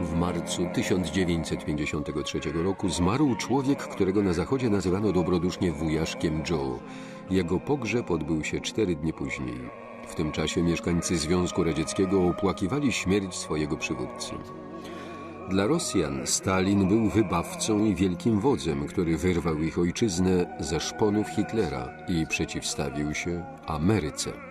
W marcu 1953 roku zmarł człowiek, którego na zachodzie nazywano dobrodusznie wujaszkiem Joe. Jego pogrzeb odbył się cztery dni później. W tym czasie mieszkańcy Związku Radzieckiego opłakiwali śmierć swojego przywódcy. Dla Rosjan Stalin był wybawcą i wielkim wodzem, który wyrwał ich ojczyznę ze szponów Hitlera i przeciwstawił się Ameryce.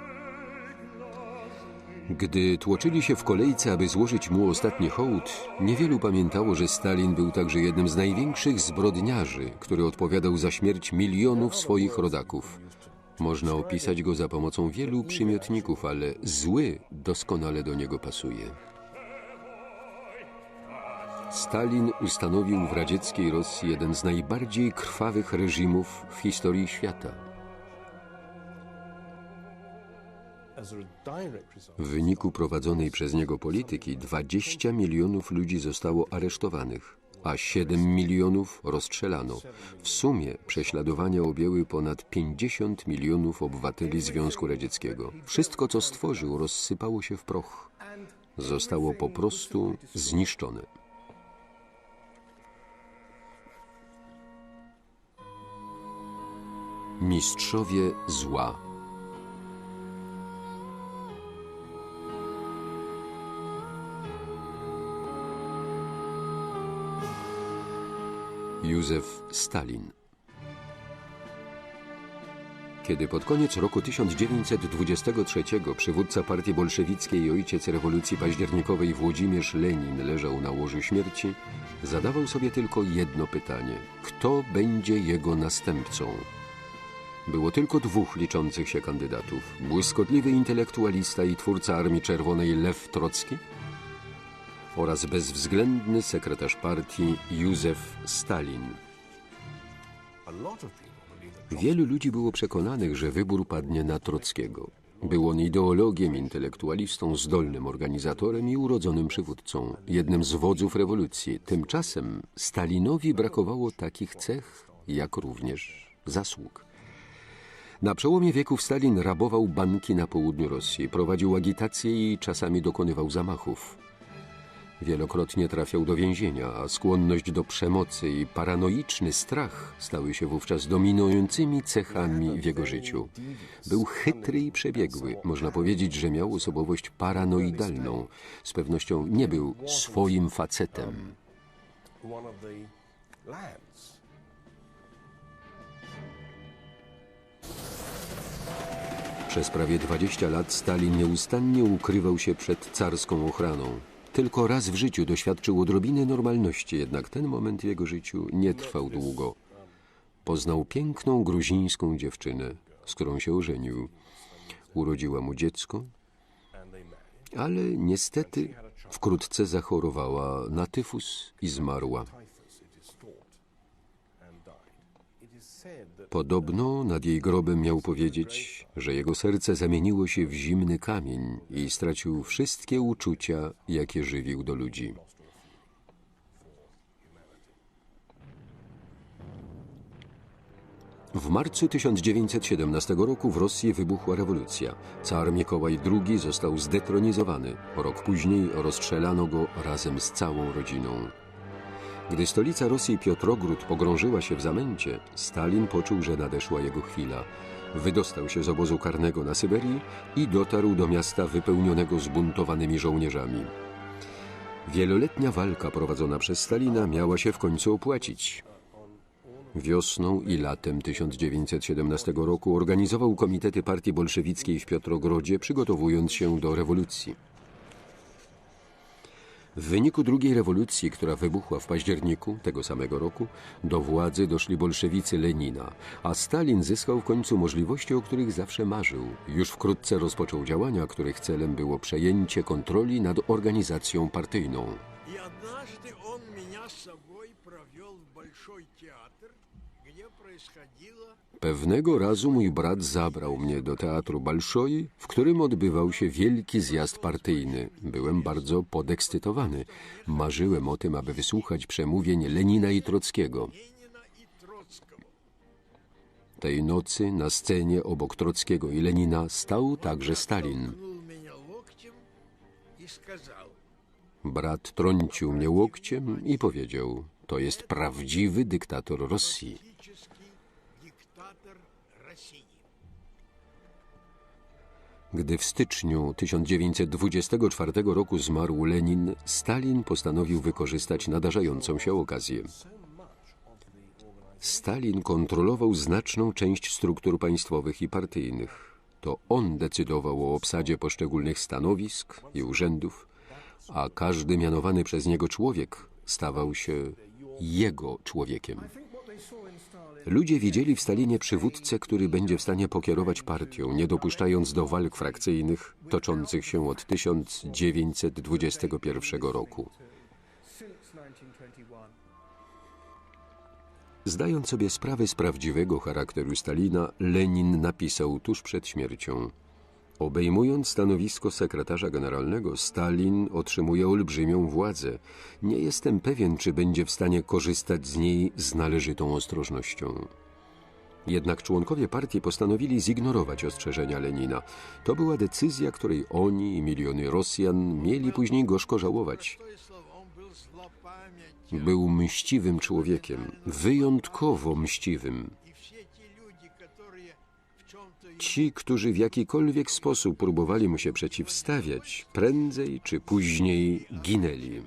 Gdy tłoczyli się w kolejce, aby złożyć mu ostatni hołd, niewielu pamiętało, że Stalin był także jednym z największych zbrodniarzy, który odpowiadał za śmierć milionów swoich rodaków. Można opisać go za pomocą wielu przymiotników, ale zły doskonale do niego pasuje. Stalin ustanowił w radzieckiej Rosji jeden z najbardziej krwawych reżimów w historii świata. W wyniku prowadzonej przez niego polityki 20 milionów ludzi zostało aresztowanych, a 7 milionów rozstrzelano. W sumie prześladowania objęły ponad 50 milionów obywateli Związku Radzieckiego. Wszystko, co stworzył, rozsypało się w proch. Zostało po prostu zniszczone. Mistrzowie zła. Józef Stalin. Kiedy pod koniec roku 1923 przywódca partii bolszewickiej i ojciec rewolucji październikowej Włodzimierz Lenin leżał na łożu śmierci, zadawał sobie tylko jedno pytanie: kto będzie jego następcą? Było tylko dwóch liczących się kandydatów: błyskotliwy intelektualista i twórca Armii Czerwonej Lew Trocki oraz bezwzględny sekretarz partii Józef Stalin. Wielu ludzi było przekonanych, że wybór padnie na Trockiego. Był on ideologiem, intelektualistą, zdolnym organizatorem i urodzonym przywódcą, jednym z wodzów rewolucji. Tymczasem Stalinowi brakowało takich cech, jak również zasług. Na przełomie wieków Stalin rabował banki na południu Rosji, prowadził agitację i czasami dokonywał zamachów. Wielokrotnie trafiał do więzienia, a skłonność do przemocy i paranoiczny strach stały się wówczas dominującymi cechami w jego życiu. Był chytry i przebiegły. Można powiedzieć, że miał osobowość paranoidalną. Z pewnością nie był swoim facetem. Przez prawie 20 lat Stalin nieustannie ukrywał się przed carską ochraną. Tylko raz w życiu doświadczył odrobiny normalności, jednak ten moment w jego życiu nie trwał długo. Poznał piękną gruzińską dziewczynę, z którą się ożenił. Urodziła mu dziecko, ale niestety wkrótce zachorowała na tyfus i zmarła. Podobno nad jej grobem miał powiedzieć, że jego serce zamieniło się w zimny kamień i stracił wszystkie uczucia, jakie żywił do ludzi. W marcu 1917 roku w Rosji wybuchła rewolucja. Car Mikołaj II został zdetronizowany. Rok później rozstrzelano go razem z całą rodziną. Gdy stolica Rosji Piotrogród pogrążyła się w zamęcie, Stalin poczuł, że nadeszła jego chwila. Wydostał się z obozu karnego na Syberii i dotarł do miasta wypełnionego zbuntowanymi żołnierzami. Wieloletnia walka prowadzona przez Stalina miała się w końcu opłacić. Wiosną i latem 1917 roku organizował komitety partii bolszewickiej w Piotrogrodzie, przygotowując się do rewolucji. W wyniku drugiej rewolucji, która wybuchła w październiku tego samego roku, do władzy doszli bolszewicy Lenina, a Stalin zyskał w końcu możliwości, o których zawsze marzył. Już wkrótce rozpoczął działania, których celem było przejęcie kontroli nad organizacją partyjną. И однажды он меня с собой провел в Большой театр, где происходило Pewnego razu mój brat zabrał mnie do teatru Balszoi, w którym odbywał się wielki zjazd partyjny. Byłem bardzo podekscytowany. Marzyłem o tym, aby wysłuchać przemówień Lenina i Trockiego. Tej nocy na scenie obok Trockiego i Lenina stał także Stalin. Brat trącił mnie łokciem i powiedział: To jest prawdziwy dyktator Rosji. Gdy w styczniu 1924 roku zmarł Lenin, Stalin postanowił wykorzystać nadarzającą się okazję. Stalin kontrolował znaczną część struktur państwowych i partyjnych. To on decydował o obsadzie poszczególnych stanowisk i urzędów, a każdy mianowany przez niego człowiek stawał się jego człowiekiem. Ludzie widzieli w Stalinie przywódcę, który będzie w stanie pokierować partią, nie dopuszczając do walk frakcyjnych toczących się od 1921 roku. Zdając sobie sprawę z prawdziwego charakteru Stalina, Lenin napisał tuż przed śmiercią: Obejmując stanowisko sekretarza generalnego, Stalin otrzymuje olbrzymią władzę. Nie jestem pewien, czy będzie w stanie korzystać z niej z należytą ostrożnością. Jednak członkowie partii postanowili zignorować ostrzeżenia Lenina. To była decyzja, której oni i miliony Rosjan mieli później gorzko żałować. Był mściwym człowiekiem, wyjątkowo mściwym. Ci, którzy w jakikolwiek sposób próbowali mu się przeciwstawiać, prędzej czy później ginęli.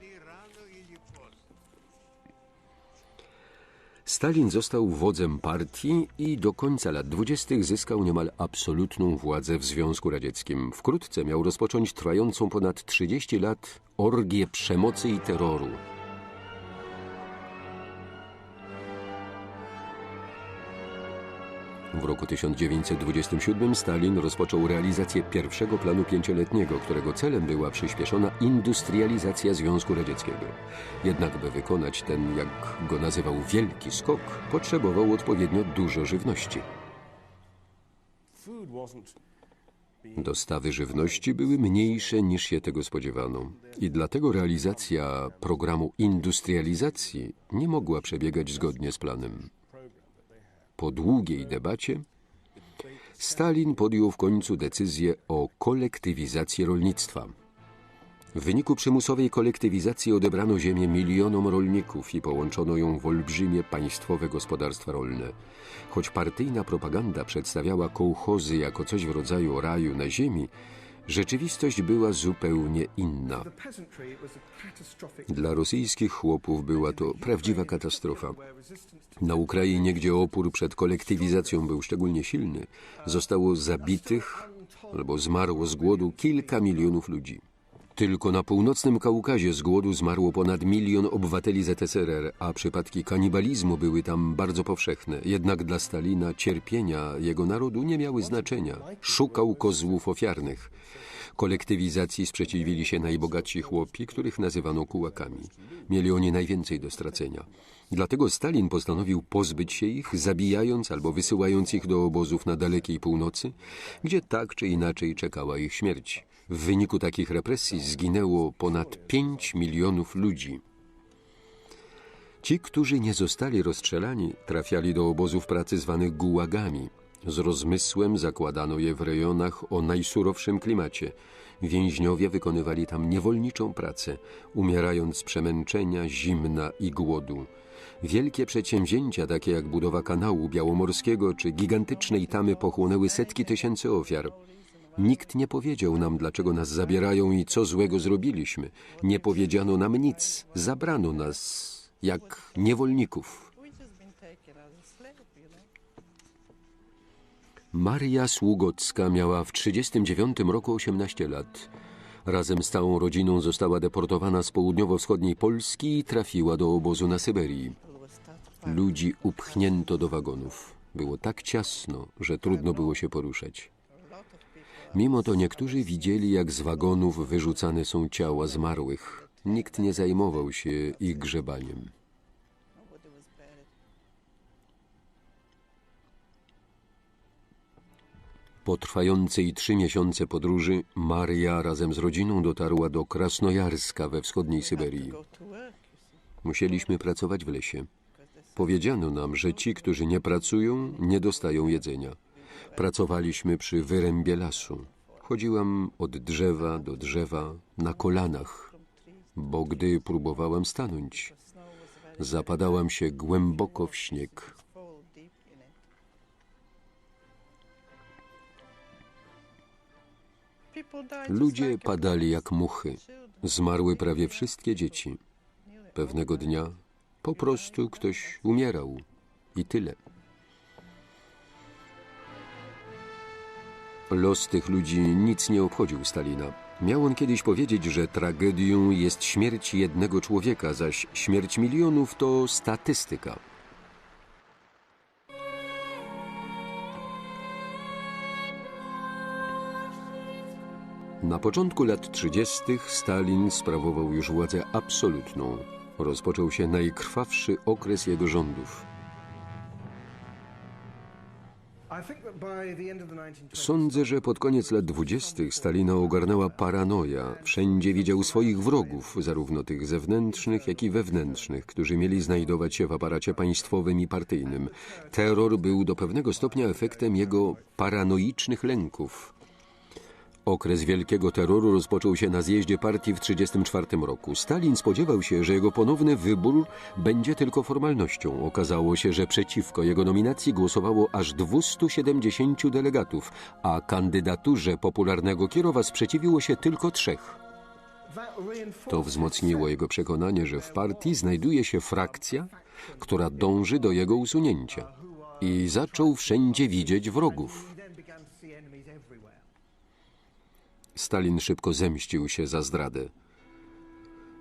Stalin został wodzem partii i do końca lat dwudziestych zyskał niemal absolutną władzę w Związku Radzieckim. Wkrótce miał rozpocząć trwającą ponad 30 lat orgię przemocy i terroru. W roku 1927 Stalin rozpoczął realizację pierwszego planu pięcioletniego, którego celem była przyspieszona industrializacja Związku Radzieckiego. Jednak by wykonać ten, jak go nazywał, wielki skok, potrzebował odpowiednio dużo żywności. Dostawy żywności były mniejsze niż się tego spodziewano i dlatego realizacja programu industrializacji nie mogła przebiegać zgodnie z planem. Po długiej debacie Stalin podjął w końcu decyzję o kolektywizacji rolnictwa. W wyniku przymusowej kolektywizacji odebrano ziemię milionom rolników i połączono ją w olbrzymie państwowe gospodarstwa rolne. Choć partyjna propaganda przedstawiała kołchozy jako coś w rodzaju raju na ziemi, rzeczywistość była zupełnie inna. Dla rosyjskich chłopów była to prawdziwa katastrofa. Na Ukrainie, gdzie opór przed kolektywizacją był szczególnie silny, zostało zabitych albo zmarło z głodu kilka milionów ludzi. Tylko na północnym Kaukazie z głodu zmarło ponad milion obywateli ZSRR, a przypadki kanibalizmu były tam bardzo powszechne. Jednak dla Stalina cierpienia jego narodu nie miały znaczenia. Szukał kozłów ofiarnych. Kolektywizacji sprzeciwili się najbogatsi chłopi, których nazywano kułakami. Mieli oni najwięcej do stracenia. Dlatego Stalin postanowił pozbyć się ich, zabijając albo wysyłając ich do obozów na dalekiej północy, gdzie tak czy inaczej czekała ich śmierć. W wyniku takich represji zginęło ponad 5 milionów ludzi. Ci, którzy nie zostali rozstrzelani, trafiali do obozów pracy zwanych gułagami. Z rozmysłem zakładano je w rejonach o najsurowszym klimacie. Więźniowie wykonywali tam niewolniczą pracę, umierając z przemęczenia, zimna i głodu. Wielkie przedsięwzięcia, takie jak budowa kanału białomorskiego czy gigantycznej tamy, pochłonęły setki tysięcy ofiar. Nikt nie powiedział nam, dlaczego nas zabierają i co złego zrobiliśmy. Nie powiedziano nam nic. Zabrano nas jak niewolników. Maria Sługocka miała w 1939 roku 18 lat. Razem z całą rodziną została deportowana z południowo-wschodniej Polski i trafiła do obozu na Syberii. Ludzi upchnięto do wagonów. Było tak ciasno, że trudno było się poruszać. Mimo to niektórzy widzieli, jak z wagonów wyrzucane są ciała zmarłych. Nikt nie zajmował się ich grzebaniem. Po trwającej trzy miesiące podróży Maria razem z rodziną dotarła do Krasnojarska we wschodniej Syberii. Musieliśmy pracować w lesie. Powiedziano nam, że ci, którzy nie pracują, nie dostają jedzenia. Pracowaliśmy przy wyrębie lasu. Chodziłam od drzewa do drzewa na kolanach. Bo gdy próbowałam stanąć, zapadałam się głęboko w śnieg. Ludzie padali jak muchy. Zmarły prawie wszystkie dzieci. Pewnego dnia po prostu ktoś umierał. I tyle. Los tych ludzi nic nie obchodził Stalina. Miał on kiedyś powiedzieć, że tragedią jest śmierć jednego człowieka, zaś śmierć milionów to statystyka. Na początku lat 30. Stalin sprawował już władzę absolutną. Rozpoczął się najkrwawszy okres jego rządów. Sądzę, że pod koniec lat dwudziestych Stalina ogarnęła paranoja. Wszędzie widział swoich wrogów, zarówno tych zewnętrznych, jak i wewnętrznych, którzy mieli znajdować się w aparacie państwowym i partyjnym. Terror był do pewnego stopnia efektem jego paranoicznych lęków. Okres wielkiego terroru rozpoczął się na zjeździe partii w 1934 roku. Stalin spodziewał się, że jego ponowny wybór będzie tylko formalnością. Okazało się, że przeciwko jego nominacji głosowało aż 270 delegatów, a kandydaturze popularnego Kierowa sprzeciwiło się tylko trzech. To wzmocniło jego przekonanie, że w partii znajduje się frakcja, która dąży do jego usunięcia. I zaczął wszędzie widzieć wrogów. Stalin szybko zemścił się za zdradę.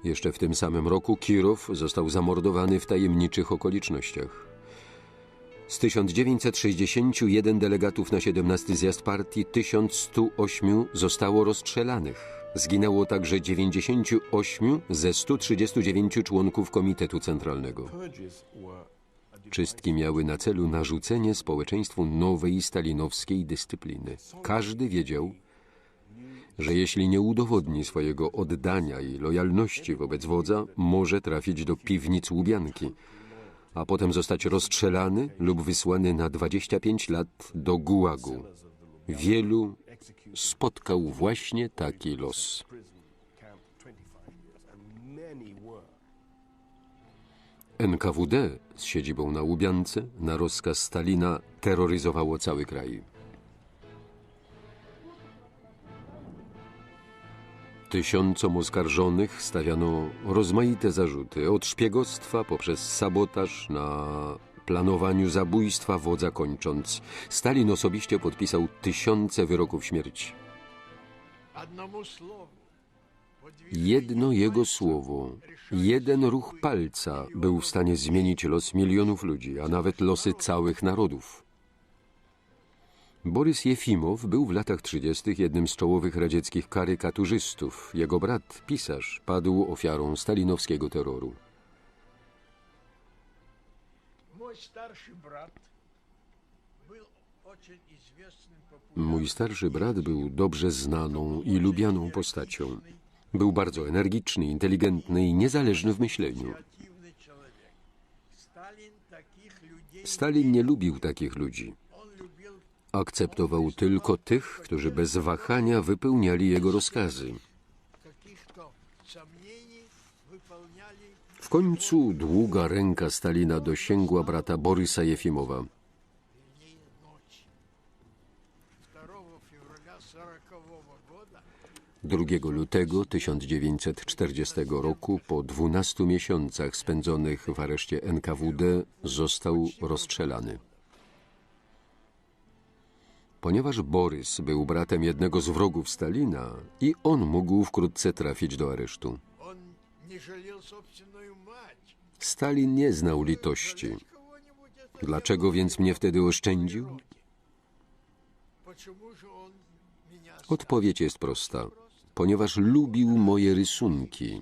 Jeszcze w tym samym roku Kirow został zamordowany w tajemniczych okolicznościach. Z 1961 delegatów na 17 zjazd partii 1108 zostało rozstrzelanych. Zginęło także 98 ze 139 członków Komitetu Centralnego. Czystki miały na celu narzucenie społeczeństwu nowej stalinowskiej dyscypliny. Każdy wiedział, że jeśli nie udowodni swojego oddania i lojalności wobec wodza, może trafić do piwnic Łubianki, a potem zostać rozstrzelany lub wysłany na 25 lat do Gułagu. Wielu spotkał właśnie taki los. NKWD z siedzibą na Łubiance na rozkaz Stalina terroryzowało cały kraj. Tysiącom oskarżonych stawiano rozmaite zarzuty, od szpiegostwa poprzez sabotaż na planowaniu zabójstwa wodza kończąc. Stalin osobiście podpisał tysiące wyroków śmierci. Jedno jego słowo, jeden ruch palca był w stanie zmienić los milionów ludzi, a nawet losy całych narodów. Borys Jefimow był w latach 30. jednym z czołowych radzieckich karykaturzystów. Jego brat, pisarz, padł ofiarą stalinowskiego terroru. Mój starszy brat był Mój starszy brat był dobrze znaną i lubianą postacią. Był bardzo energiczny, inteligentny i niezależny w myśleniu. Stalin nie lubił takich ludzi. Akceptował tylko tych, którzy bez wahania wypełniali jego rozkazy. W końcu długa ręka Stalina dosięgła brata Borysa Jefimowa. Drugiego lutego 1940 roku, po 12 miesiącach spędzonych w areszcie NKWD, został rozstrzelany. Ponieważ Borys był bratem jednego z wrogów Stalina i on mógł wkrótce trafić do aresztu. Stalin nie znał litości. Dlaczego więc mnie wtedy oszczędził? Odpowiedź jest prosta. Ponieważ lubił moje rysunki.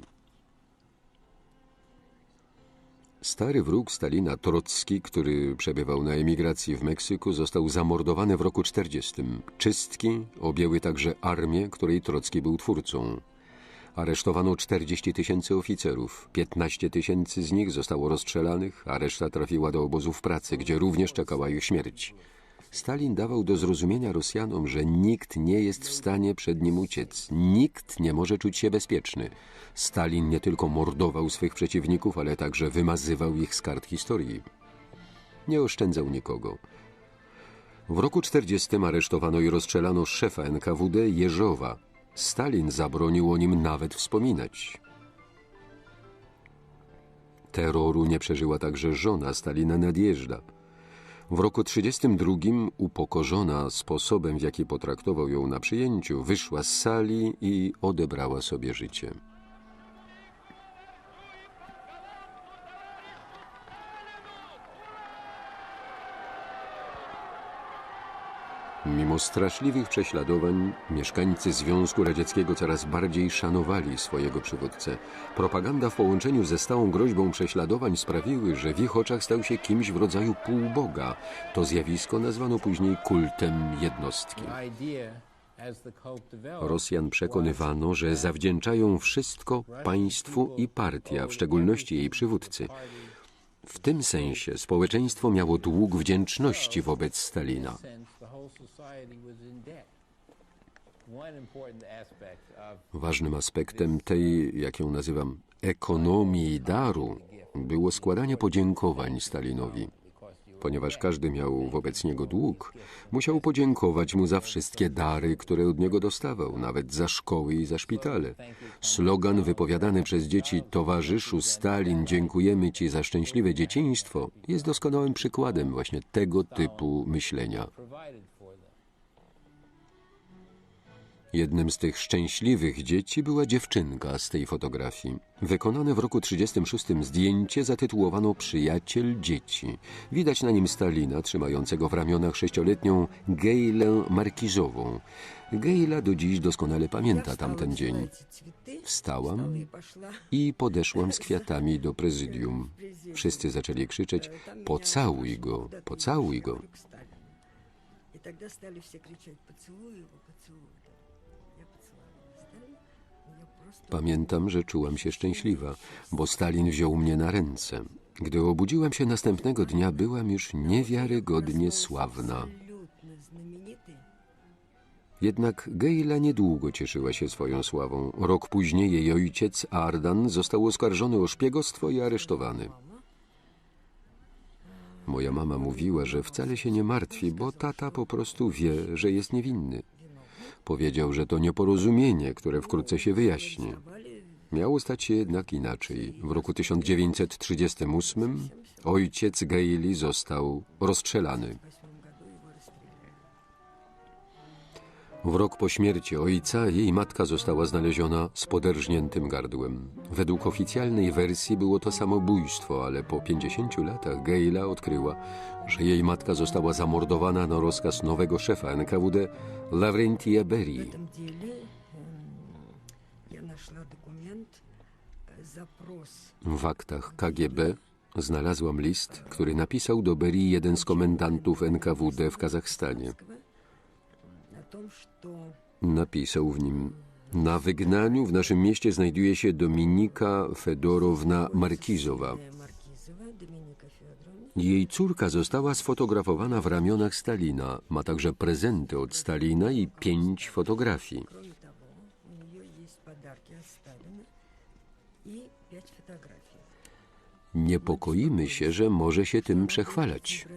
Stary wróg Stalina, Trocki, który przebywał na emigracji w Meksyku, został zamordowany w roku 40. Czystki objęły także armię, której Trocki był twórcą. Aresztowano 40 tysięcy oficerów, 15 tysięcy z nich zostało rozstrzelanych, a reszta trafiła do obozów pracy, gdzie również czekała ich śmierć. Stalin dawał do zrozumienia Rosjanom, że nikt nie jest w stanie przed nim uciec, nikt nie może czuć się bezpieczny. Stalin nie tylko mordował swych przeciwników, ale także wymazywał ich z kart historii. Nie oszczędzał nikogo. W roku 40 aresztowano i rozstrzelano szefa NKWD Jeżowa. Stalin zabronił o nim nawet wspominać. Terroru nie przeżyła także żona Stalina Nadjeżda. W roku 32 upokorzona sposobem, w jaki potraktował ją na przyjęciu, wyszła z sali i odebrała sobie życie. Mimo straszliwych prześladowań, mieszkańcy Związku Radzieckiego coraz bardziej szanowali swojego przywódcę. Propaganda w połączeniu ze stałą groźbą prześladowań sprawiły, że w ich oczach stał się kimś w rodzaju półboga. To zjawisko nazwano później kultem jednostki. Rosjan przekonywano, że zawdzięczają wszystko państwu i partii, a w szczególności jej przywódcy. W tym sensie społeczeństwo miało dług wdzięczności wobec Stalina. Ważnym aspektem tej, jak ją nazywam, ekonomii daru było składanie podziękowań Stalinowi. Ponieważ każdy miał wobec niego dług, musiał podziękować mu za wszystkie dary, które od niego dostawał, nawet za szkoły i za szpitale. Slogan wypowiadany przez dzieci Towarzyszu Stalin, dziękujemy Ci za szczęśliwe dzieciństwo, jest doskonałym przykładem właśnie tego typu myślenia. Jednym z tych szczęśliwych dzieci była dziewczynka z tej fotografii. Wykonane w roku 1936 zdjęcie zatytułowano Przyjaciel dzieci. Widać na nim Stalina trzymającego w ramionach sześcioletnią Gejlę Markizową. Gejla do dziś doskonale pamięta tamten dzień. Wstałam i podeszłam z kwiatami do prezydium. Wszyscy zaczęli krzyczeć: Pocałuj go, pocałuj go. И тогда стали все кричать «Поцелуй его, поцелуй». Pamiętam, że czułam się szczęśliwa, bo Stalin wziął mnie na ręce. Gdy obudziłam się następnego dnia, byłam już niewiarygodnie sławna. Jednak Gejla niedługo cieszyła się swoją sławą. Rok później jej ojciec, Ardan, został oskarżony o szpiegostwo i aresztowany. Moja mama mówiła, że wcale się nie martwi, bo tata po prostu wie, że jest niewinny. Powiedział, że to nieporozumienie, które wkrótce się wyjaśni. Miało stać się jednak inaczej. W roku 1938 ojciec Gejli został rozstrzelany. W rok po śmierci ojca jej matka została znaleziona z poderżniętym gardłem. Według oficjalnej wersji było to samobójstwo, ale po 50 latach Gayla odkryła, że jej matka została zamordowana na rozkaz nowego szefa NKWD, Laurentia Berry. W aktach KGB znalazłam list, który napisał do Berry jeden z komendantów NKWD w Kazachstanie. Napisał w nim: Na wygnaniu w naszym mieście znajduje się Dominika Fedorowna Markizowa. Jej córka została sfotografowana w ramionach Stalina. Ma także prezenty od Stalina i pięć fotografii. Niepokoimy się, że może się tym przechwalać.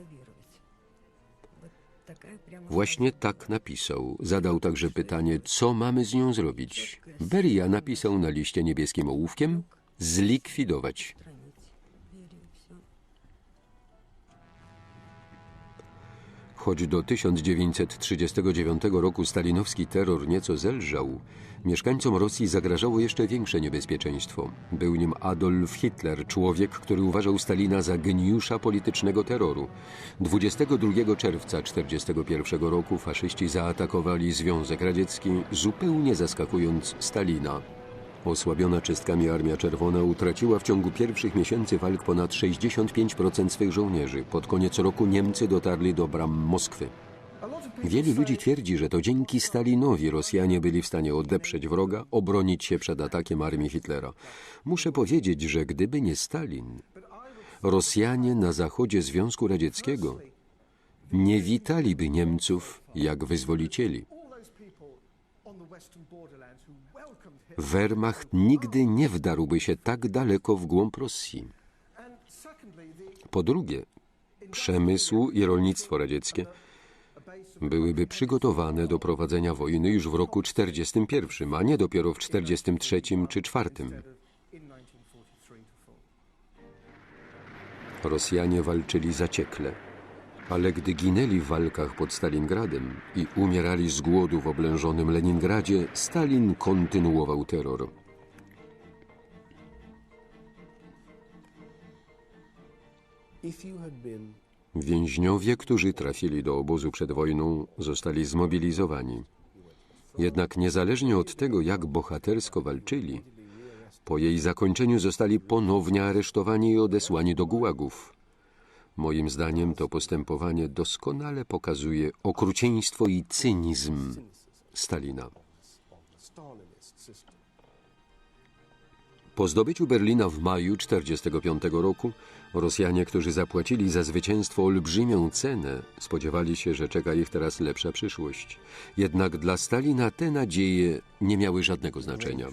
Właśnie tak napisał. Zadał także pytanie, co mamy z nią zrobić. Beria napisał na liście niebieskim ołówkiem zlikwidować. Choć do 1939 roku stalinowski terror nieco zelżał, mieszkańcom Rosji zagrażało jeszcze większe niebezpieczeństwo. Był nim Adolf Hitler, człowiek, który uważał Stalina za geniusza politycznego terroru. 22 czerwca 1941 roku faszyści zaatakowali Związek Radziecki, zupełnie zaskakując Stalina. Osłabiona czystkami Armia Czerwona utraciła w ciągu pierwszych miesięcy walk ponad 65% swych żołnierzy. Pod koniec roku Niemcy dotarli do bram Moskwy. Wielu ludzi twierdzi, że to dzięki Stalinowi Rosjanie byli w stanie odeprzeć wroga, obronić się przed atakiem armii Hitlera. Muszę powiedzieć, że gdyby nie Stalin, Rosjanie na zachodzie Związku Radzieckiego nie witaliby Niemców jak wyzwolicieli. Wehrmacht nigdy nie wdarłby się tak daleko w głąb Rosji. Po drugie, przemysł i rolnictwo radzieckie byłyby przygotowane do prowadzenia wojny już w roku 41, a nie dopiero w 43 czy 4. in 1943 to fall. Rosjanie walczyli zaciekle, ale gdy ginęli w walkach pod Stalingradem i umierali z głodu w oblężonym Leningradzie, Stalin kontynuował terror. Więźniowie, którzy trafili do obozu przed wojną, zostali zmobilizowani. Jednak niezależnie od tego, jak bohatersko walczyli, po jej zakończeniu zostali ponownie aresztowani i odesłani do gułagów. Moim zdaniem to postępowanie doskonale pokazuje okrucieństwo i cynizm Stalina. Po zdobyciu Berlina w maju 1945 roku Rosjanie, którzy zapłacili za zwycięstwo olbrzymią cenę, spodziewali się, że czeka ich teraz lepsza przyszłość. Jednak dla Stalina te nadzieje nie miały żadnego znaczenia.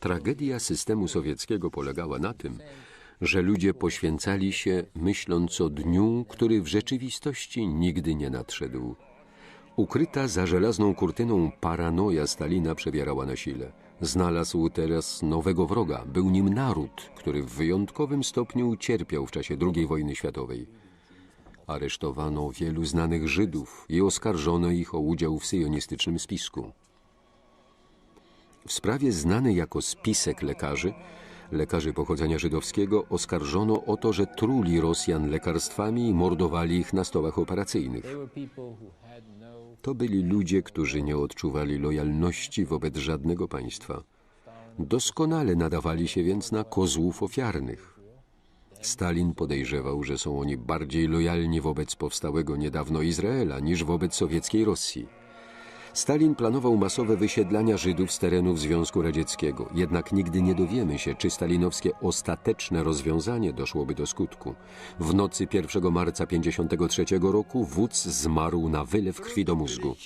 Tragedia systemu sowieckiego polegała na tym, że ludzie poświęcali się, myśląc o dniu, który w rzeczywistości nigdy nie nadszedł. Ukryta za żelazną kurtyną paranoja Stalina przebierała na sile. Znalazł teraz nowego wroga. Był nim naród, który w wyjątkowym stopniu cierpiał w czasie II wojny światowej. Aresztowano wielu znanych Żydów i oskarżono ich o udział w syjonistycznym spisku. W sprawie znanej jako spisek lekarzy, lekarzy pochodzenia żydowskiego oskarżono o to, że truli Rosjan lekarstwami i mordowali ich na stołach operacyjnych. No To byli ludzie, którzy nie odczuwali lojalności wobec żadnego państwa. Doskonale nadawali się więc na kozłów ofiarnych. Stalin podejrzewał, że są oni bardziej lojalni wobec powstałego niedawno Izraela niż wobec sowieckiej Rosji. Stalin planował masowe wysiedlania Żydów z terenów Związku Radzieckiego, jednak nigdy nie dowiemy się, czy stalinowskie ostateczne rozwiązanie doszłoby do skutku. W nocy 1 marca 1953 roku wódz zmarł na wylew krwi do mózgu.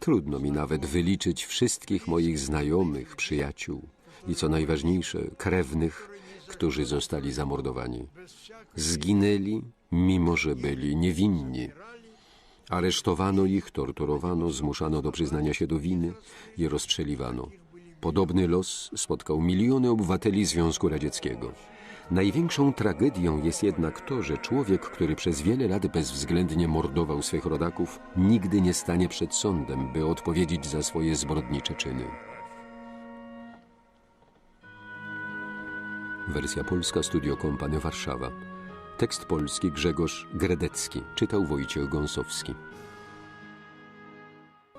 Trudno mi nawet wyliczyć wszystkich moich znajomych, przyjaciół i co najważniejsze, krewnych, którzy zostali zamordowani. Zginęli, mimo że byli niewinni. Aresztowano ich, torturowano, zmuszano do przyznania się do winy i rozstrzeliwano. Podobny los spotkał miliony obywateli Związku Radzieckiego. Największą tragedią jest jednak to, że człowiek, który przez wiele lat bezwzględnie mordował swych rodaków, nigdy nie stanie przed sądem, by odpowiedzieć za swoje zbrodnicze czyny. Wersja polska Studio Kompany Warszawa. Tekst polski Grzegorz Gredecki. Czytał Wojciech Gąsowski.